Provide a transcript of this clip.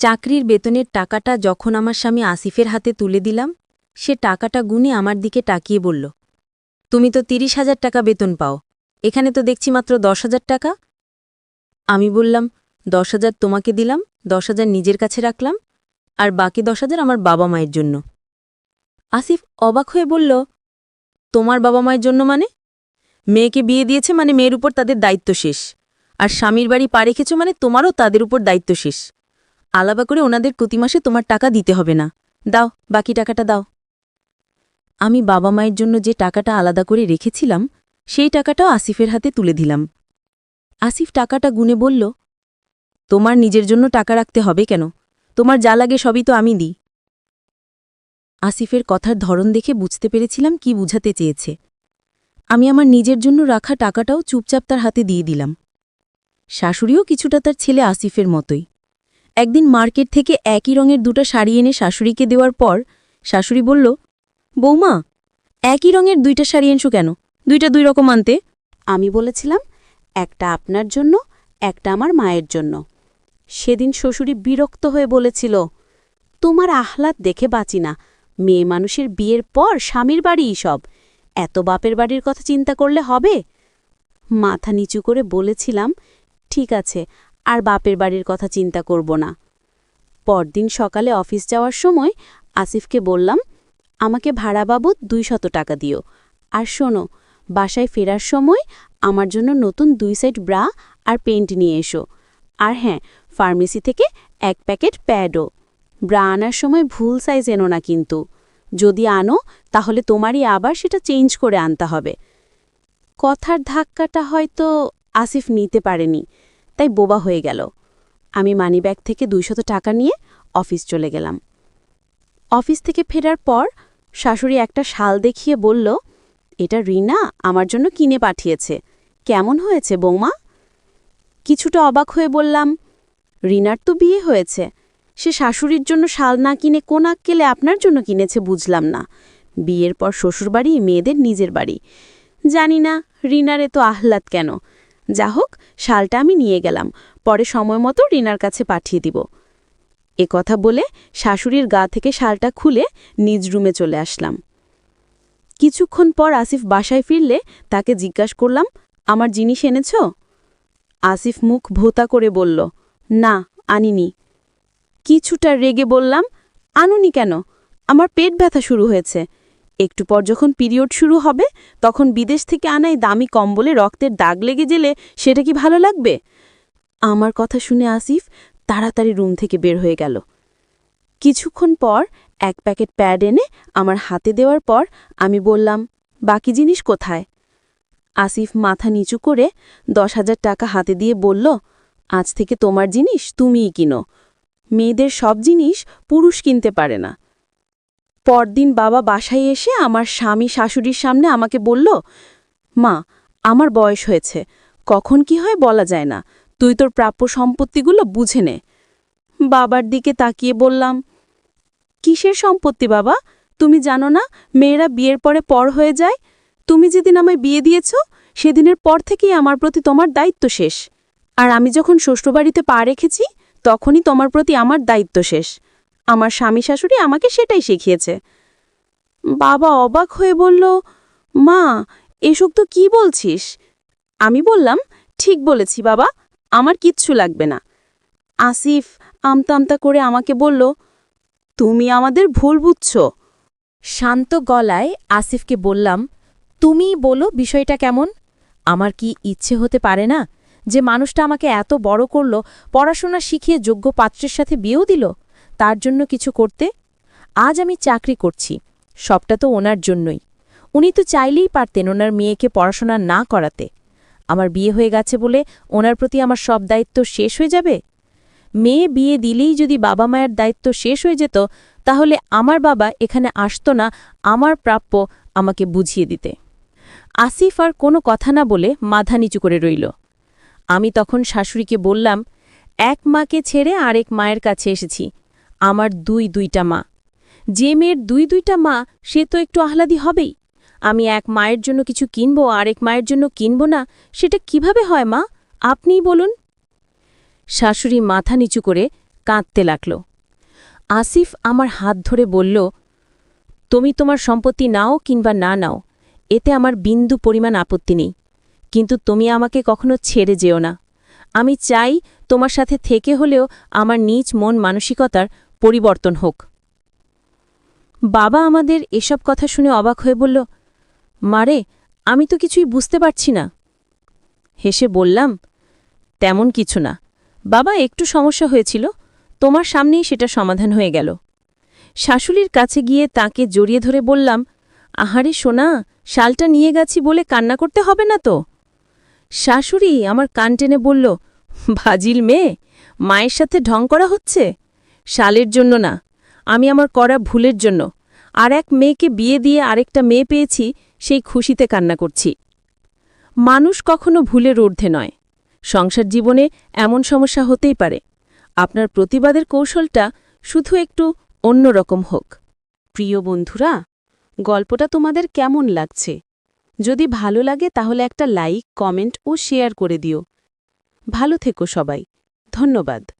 চাকরির বেতনের টাকাটা যখন আমার স্বামী আসিফের হাতে তুলে দিলাম, সে টাকাটা গুনে আমার দিকে টাকিয়ে বলল, তুমি তো তিরিশ হাজার টাকা বেতন পাও, এখানে তো দেখছি মাত্র দশ হাজার টাকা? আমি বললাম, দশ হাজার তোমাকে দিলাম, দশ হাজার নিজের কাছে রাখলাম, আর বাকি দশ হাজার আমার বাবা মায়ের জন্য। আসিফ অবাক হয়ে বলল, তোমার বাবা মায়ের জন্য মানে? মেয়েকে বিয়ে দিয়েছে মানে মেয়ের উপর তাদের দায়িত্ব শেষ, আর স্বামীর বাড়ি পা রেখেছ মানে তোমারও তাদের উপর দায়িত্ব শেষ। আলাদা করে ওনাদের প্রতি মাসে তোমার টাকা দিতে হবে না। দাও, বাকি টাকাটা দাও। আমি বাবা মায়ের জন্য যে টাকাটা আলাদা করে রেখেছিলাম, সেই টাকাটাও আসিফের হাতে তুলে দিলাম। আসিফ টাকাটা গুনে বলল, তোমার নিজের জন্য টাকা রাখতে হবে কেন? তোমার যা লাগে সবই তো আমি দিই। আসিফের কথার ধরন দেখে বুঝতে পেরেছিলাম কি বুঝাতে চেয়েছে। আমি আমার নিজের জন্য রাখা টাকাটাও চুপচাপ তার হাতে দিয়ে দিলাম। শাশুড়িও কিছুটা তার ছেলে আসিফের মতোই। একদিন মার্কেট থেকে একই রঙের দুটো শাড়ি এনে শাশুড়িকে দেওয়ার পর শাশুড়ি বলল, বৌমা, একই রঙের দুইটা শাড়ি এনেছো কেন? দুইটা দুই রকম আনতে। আমি বলেছিলাম, একটা আপনার জন্য, একটা আমার মায়ের জন্য। সেদিন শ্বশুরি বিরক্ত হয়ে বলেছিল, তোমার আহ্লাদ দেখে বাঁচি না। মেয়ে মানুষের বিয়ের পর স্বামীর বাড়িই সব। এত বাপের বাড়ির কথা চিন্তা করলে হবে? মাথা নিচু করে বলেছিলাম, ঠিক আছে আর বাপের বাড়ির কথা চিন্তা করব না। পরদিন সকালে অফিস যাওয়ার সময় আসিফকে বললাম, আমাকে ভাড়া বাবদ দুই শত টাকা দিও। আর শোনো, বাসায় ফেরার সময় আমার জন্য নতুন দুই সেট ব্রা আর পেন্ট নিয়ে এসো। আর হ্যাঁ ফার্মেসি থেকে এক প্যাকেট প্যাডও। ব্রা আনার সময় ভুল সাইজ এনো না কিন্তু। যদি আনো, তাহলে তোমারই আবার সেটা চেঞ্জ করে আনতে হবে। কথার ধাক্কাটা হয়তো আসিফ নিতে পারেনি। তাই বোবা হয়ে গেল। আমি মানিব্যাগ থেকে দুইশত টাকা নিয়ে অফিস চলে গেলাম। অফিস থেকে ফেরার পর শাশুড়ি একটা শাল দেখিয়ে বলল, এটা রিনা আমার জন্য কিনে পাঠিয়েছে। কেমন হয়েছে বৌমা? কিছুটা অবাক হয়ে বললাম, রিনার তো বিয়ে হয়েছে। সে শাশুড়ির জন্য শাল না কিনে কোন আক্কেলে আপনার জন্য কিনেছে বুঝলাম না। বিয়ের পর শ্বশুরবাড়ি, মেয়েদের নিজের বাড়ি। জানি না, রিনার এত আহ্লাদ কেন? যা হোক, শালটা আমি নিয়ে গেলাম। পরে সময় মতো রিনার কাছে পাঠিয়ে দিব। এ কথা বলে শাশুড়ির গা থেকে শালটা খুলে নিজ রুমে চলে আসলাম। কিছুক্ষণ পর আসিফ বাসায় ফিরলে তাকে জিজ্ঞাস করলাম, আমার জিনিস এনেছ? আসিফ মুখ ভোতা করে বলল, না, আনিনি। কিছুটা রেগে বললাম, আনুনি কেন? আমার পেট ব্যথা শুরু হয়েছে। একটু পর যখন পিরিয়ড শুরু হবে, তখন বিদেশ থেকে আনাই দামি কম্বলে রক্তের দাগ লেগে গেলে সেটা কি ভালো লাগবে? আমার কথা শুনে আসিফ তাড়াতাড়ি রুম থেকে বের হয়ে গেল। কিছুক্ষণ পর এক প্যাকেট প্যাড এনে আমার হাতে দেওয়ার পর আমি বললাম, বাকি জিনিস কোথায়? আসিফ মাথা নিচু করে দশ হাজার টাকা হাতে দিয়ে বলল, আজ থেকে তোমার জিনিস তুমিই কিনো। মেয়েদের সব জিনিস পুরুষ কিনতে পারে না। পরদিন বাবা বাসায় এসে আমার স্বামী শাশুড়ির সামনে আমাকে বলল, মা, আমার বয়স হয়েছে। কখন কি হয় বলা যায় না। তুই তোর প্রাপ্য সম্পত্তিগুলো বুঝে নে। বাবার দিকে তাকিয়ে বললাম, কিসের সম্পত্তি বাবা? তুমি জানো না, মেয়েরা বিয়ের পরে পর হয়ে যায়। তুমি যেদিন আমায় বিয়ে দিয়েছ, সেদিনের পর থেকেই আমার প্রতি তোমার দায়িত্ব শেষ। আর আমি যখন শ্বশুরবাড়িতে পা রেখেছি, তখনই তোমার প্রতি আমার দায়িত্ব শেষ। আমার স্বামী শাশুড়ি আমাকে সেটাই শিখিয়েছে। বাবা অবাক হয়ে বলল, মা, এসব তো কি বলছিস? আমি বললাম, ঠিক বলেছি বাবা, আমার কিচ্ছু লাগবে না। আসিফ আমতা আমতা করে আমাকে বলল, তুমি আমাদের ভুল বুঝছ। শান্ত গলায় আসিফকে বললাম, তুমিই বলো বিষয়টা কেমন? আমার কি ইচ্ছে হতে পারে না যে মানুষটা আমাকে এত বড় করল, পড়াশোনা শিখিয়ে যোগ্য পাত্রের সাথে বিয়েও দিল? তার জন্য কিছু করতে, আজ আমি চাকরি করছি, সবটা তো ওনার জন্যই। উনি তো চাইলেই পারতেন ওনার মেয়েকে পড়াশোনা না করাতে। আমার বিয়ে হয়ে গেছে বলে ওনার প্রতি আমার সব দায়িত্ব শেষ হয়ে যাবে? মেয়ে বিয়ে দিলেই যদি বাবা মায়ের দায়িত্ব শেষ হয়ে যেত, তাহলে আমার বাবা এখানে আসতো না, আমার প্রাপ্য আমাকে বুঝিয়ে দিতে। আসিফ আর কোনো কথা না বলে মাথা নিচু করে রইল। আমি তখন শাশুড়িকে বললাম, এক মাকে ছেড়ে আরেক মায়ের কাছে এসেছি আমার দুই দুইটা মা। যে মেয়ের দুই দুইটা মা, সে তো একটু আহ্লাদি হবেই। আমি এক মায়ের জন্য কিছু কিনব আরেক মায়ের জন্য কিনব না, সেটা কীভাবে হয় মা? আপনিই বলুন। শাশুড়ি মাথা নিচু করে কাঁদতে লাগল। আসিফ আমার হাত ধরে বলল, তুমি তোমার সম্পত্তি নাও কিংবা না নাও, এতে আমার বিন্দু পরিমাণ আপত্তি নেই। কিন্তু তুমি আমাকে কখনো ছেড়ে যেও না। আমি চাই তোমার সাথে থেকে হলেও আমার নিজ মন মানসিকতার পরিবর্তন হোক। বাবা আমাদের এসব কথা শুনে অবাক হয়ে বলল মারে আমি তো কিছুই বুঝতে পারছি না। হেসে বললাম, তেমন কিছু না। বাবা, একটু সমস্যা হয়েছিল। তোমার সামনেই সেটা সমাধান হয়ে গেল। শাশুড়ির কাছে গিয়ে তাকে জড়িয়ে ধরে বললাম, আহারে সোনা, শালটা নিয়ে গেছি বলে কান্না করতে হবে না তো? শাশুড়ি আমার কান টেনে বলল, ভাজিল মেয়ে, মায়ের সাথে ঢং করা হচ্ছে? শালের জন্য না, আমি আমার করা ভুলের জন্য। আর এক মেয়েকে বিয়ে দিয়ে আরেকটা মেয়ে পেয়েছি, সেই খুশিতে কান্না করছি। মানুষ কখনো ভুলের ঊর্ধ্বে নয়। সংসার জীবনে এমন সমস্যা হতেই পারে। আপনার প্রতিবাদের কৌশলটা শুধু একটু অন্যরকম হোক। প্রিয় বন্ধুরা, গল্পটা তোমাদের কেমন লাগছে? যদি ভালো লাগে তাহলে একটা লাইক, কমেন্ট ও শেয়ার করে দিও। ভালো থেকো সবাই। ধন্যবাদ।